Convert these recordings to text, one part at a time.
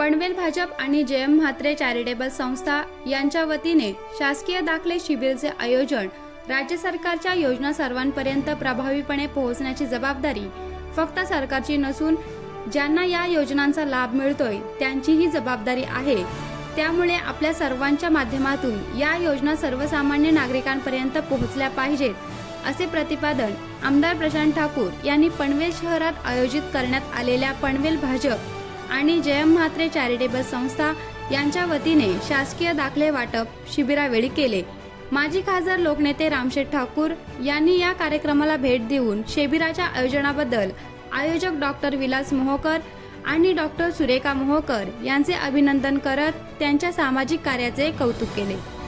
पनवेल भाजप आणि जयम म्हात्रे चॅरिटेबल संस्था यांच्या वतीने शासकीय दाखले शिबिरचे आयोजन राज्य सरकारच्या योजना सर्वांपर्यंत प्रभावीपणे पोहोचण्याची जबाबदारी फक्त सरकारची नसून ज्यांना या योजनांचा लाभ मिळतोय त्यांचीही जबाबदारी आहे. त्यामुळे आपल्या सर्वांच्या माध्यमातून या योजना सर्वसामान्य नागरिकांपर्यंत पोहोचल्या पाहिजेत असे प्रतिपादन आमदार प्रशांत ठाकूर यांनी पनवेल शहरात आयोजित करण्यात आलेल्या पनवेल भाजप आणि जयम म्हात्रे चॅरिटेबल संस्था यांच्या वतीने शासकीय दाखले वाटप शिबिरावेळी केले. माजी खासदार लोकनेते रामशेठ ठाकूर यांनी या कार्यक्रमाला भेट देऊन शिबिराच्या आयोजनाबद्दल आयोजक डॉक्टर विलास मोहोकर आणि डॉक्टर सुरेखा मोहोकर यांचे अभिनंदन करत त्यांच्या सामाजिक कार्याचे कौतुक केले.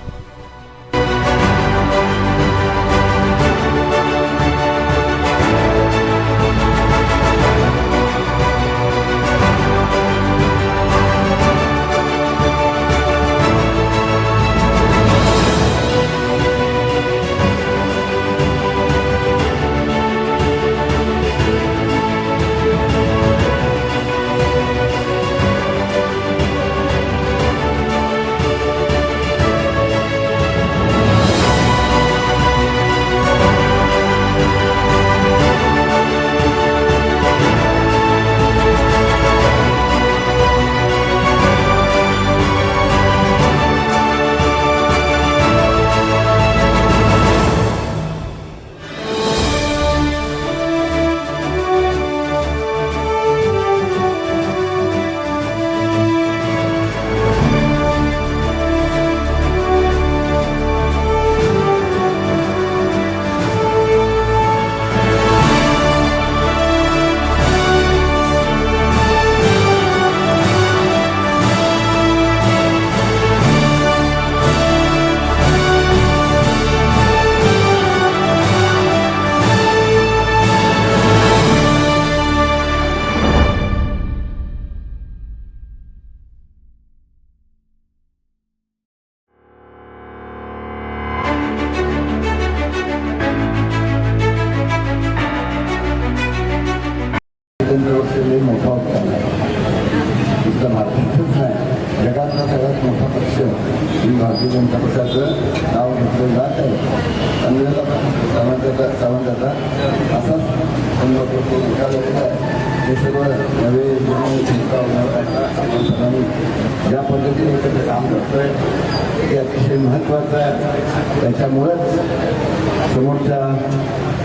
सगळ्यात मोठा पक्ष ही भारतीय जनता पक्षाचं नाव घेतलं जात आहे संविधानाचा सावंताचा सावंताचा असाच संदर्भ तो आहे हे सर्व नवे जुने चिंता सर्वांनी ज्या पद्धतीने त्याचं काम करतो आहे ते अतिशय महत्त्वाचं आहे. त्याच्यामुळंच समोरच्या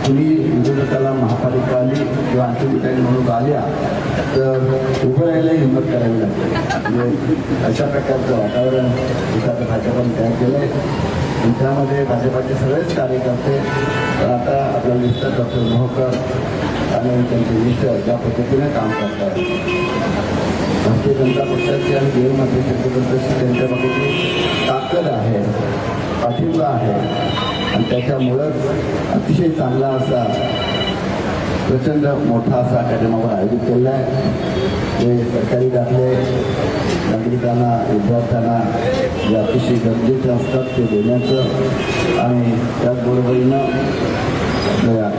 कुणी विरोधकाला महापालिका आली किंवा आणखी ठिकाणी म्हणून आल्या तर उभं राहायला हिंमत करावी लागते. म्हणजे अशा प्रकारचं वातावरण इथं भाजपाने तयार केलं आहे त्यामध्ये भाजपाचे सगळेच कार्यकर्ते तर आता आपला मिस्टर डॉक्टर मोहकर आणि त्यांचे मिस्टर ज्या पद्धतीने काम करतात भारतीय जनता पक्षाची आणि देव माते चक्रवर्ती त्यांच्या ताकद आहे पाठिंबा आहे. आणि त्याच्यामुळंच अतिशय चांगला असा प्रचंड मोठा असा कार्यक्रमावर आयोजित केलेला आहे. जे सरकारी दाखले नागरिकांना विद्यार्थ्यांना जे अतिशय गरजेचे असतात ते देण्याचं आणि त्याचबरोबरीनं आपल्या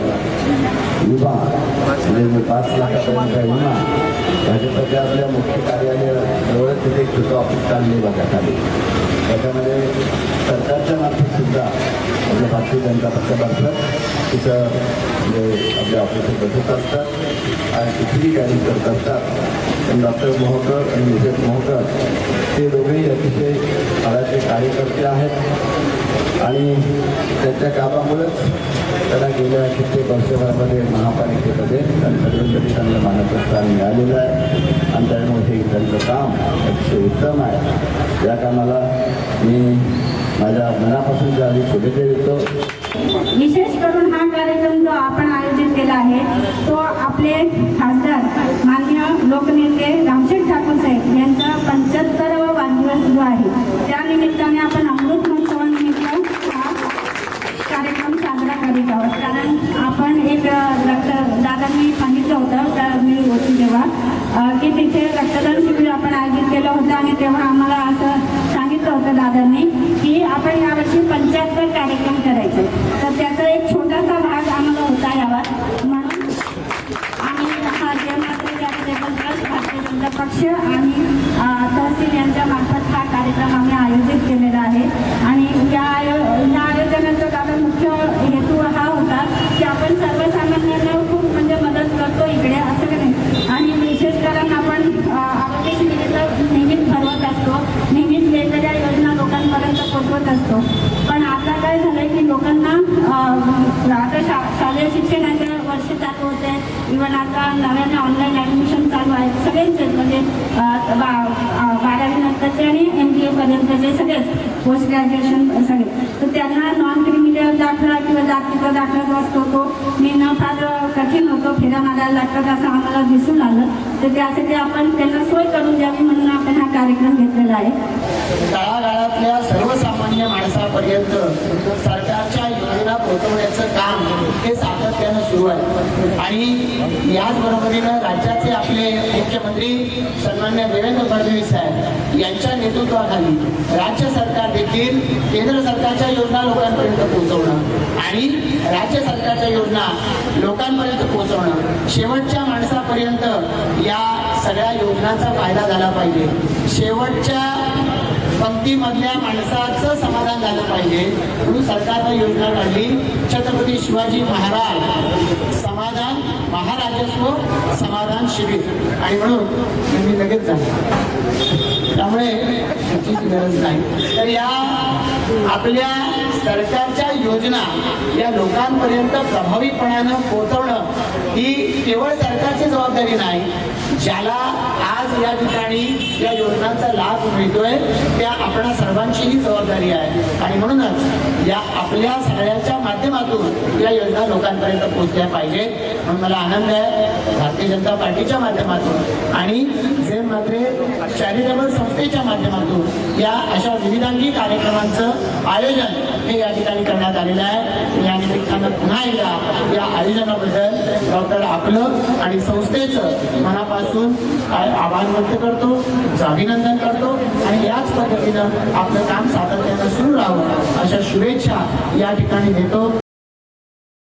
विमा म्हणजे पाच लाखापर्यंत विमा भाजपच्या आपल्या मुख्य कार्यालय जवळच तिथे एक छोटं ऑफिस काढले बघा खाली त्याच्यामध्ये सरकारच्या मार्फत सुद्धा आपल्या भारतीय जनता पक्षामार्फत तिथं म्हणजे आपल्या ऑफिसात बसत असतात आणि तिथेही गाडी करत असतात पण डॉक्टर मोहकर आणि विजय मोहकर ते दोघेही अतिशय काळाचे कार्यकर्ते आहेत. आणि त्यांच्या कामामुळेच त्यांना गेल्या कित्येक वर्षभरामध्ये महापालिकेमध्ये त्यांच्याकडून चांगलं मानाचं स्थान मिळालेलं आहे. आणि त्यामुळे हे त्यांचं काम अतिशय उत्तम आहे. या कामाला मी माझ्या मनापासून ज्यावेळी शुभेच्छा देतो विशेष करून हा कार्यक्रम जो आपण आयोजित केला आहे तो आपले लोकनेते रामशेठ ठाकूर साहेब यांचा पंच्याहत्तरावा वाढदिवस जो आहे त्या निमित्ताने आपण अमृत महोत्सवानिमित्त हा कार्यक्रम साजरा करीत आहोत. कारण आपण एक रक्त दादांनी सांगितलं होतं त्या मी होती तेव्हा की तिथे रक्तदान शिबिर आपण आयोजित केलं होतं आणि तेव्हा आम्हाला असं सांगितलं होतं दादांनी की आपण यावर्षी पंच्याहत्तर कार्यक्रम करायचे तर त्याचा एक छोटासा भाग आम्हाला होता यावर म्हणून आम्ही हा जयमाता चॅरिटेबल ट्रस्ट भारतीय जनता पक्ष आणि अ, तहसील यांच्या मार्फत हा कार्यक्रम आम्ही आयोजित केलेला आहे आणि या आयो या आयोजनाचा दादा मुख्य हेतू हा होता की आपण सर्वसामान्यांना खूप म्हणजे मदत करतो इकडे असं की नाही आणि विशेष करून आपण अ, आरोग्य शिबिर नेहमीच भरवत असतो नेहमीच वेगवेगळ्या योजना लोकांपर्यंत पोहोचवत असतो पण आता काय झालंय की लोकांना अ, आता शा शालेय शिक्षणाचे वर्ष चालू होते इव्हन आता नव्याने ऑनलाईन ॲडमिशन चालू आहे. सगळेच म्हणजे बा बारावीनंतरचे बारावी नंतरचे आणि एम बी एपर्यंतचे सगळेच पोस्ट ग्रॅज्युएशन सगळे. तर त्यांना नॉन क्रिमिनल दाखला किंवा जातीचा दाखला जो असतो तो मिळणं फार कठीण होतो फेऱ्या मारायला लागतात असं आम्हाला दिसून आलं. तर त्यासाठी आपण त्यांना सोय करून द्यावी म्हणून आपण हा कार्यक्रम घेतलेला आहे. आणि याच बरोबरीनं राज्याचे आपले मुख्यमंत्री सन्मान्य देवेंद्र फडणवीस साहेब यांच्या नेतृत्वाखाली राज्य सरकार देखील केंद्र सरकारच्या योजना लोकांपर्यंत पोहोचवणं आणि राज्य सरकारच्या योजना लोकांपर्यंत पोहोचवणं शेवटच्या माणसापर्यंत या सगळ्या योजनांचा फायदा झाला पाहिजे. शेवटच्या पंक्तीमधल्या माणसाचं समाधान झालं पाहिजे. म्हणून सरकारनं योजना काढली. छत्रपती शिवाजी महाराज समाधान महाराजस्व समाधान शिबिर. आणि म्हणून मी लगेच झालो त्यामुळे त्याचीच गरज नाही. तर या आपल्या सरकारच्या योजना या लोकांपर्यंत प्रभावीपणानं पोहोचवणं ही केवळ सरकारची जबाबदारी नाही ज्याला आज या ठिकाणी या योजनांचा लाभ मिळतोय त्या आपणा सर्वांचीही जबाबदारी आहे. आणि म्हणूनच या आपल्या सगळ्याच्या माध्यमातून या योजना लोकांपर्यंत पोहोचल्या पाहिजे म्हणून मला आनंद आहे भारतीय जनता पार्टीच्या माध्यमातून. आणि जे मात्रे चॅरिटेबल संस्थेच्या माध्यमातून या अशा विविधांगी कार्यक्रमांचं आयोजन हे या ठिकाणी करण्यात आलेलं आहे. या निमित्तानं पुन्हा एकदा या आयोजनाबद्दल डॉक्टर आपलं आणि संस्थेचं मनापासून आभार व्यक्त करतो अभिनंदन करतो आणि याच पद्धतीनं आपलं काम सातत्यानं सुरू राहावं अशा शुभेच्छा या ठिकाणी देतो.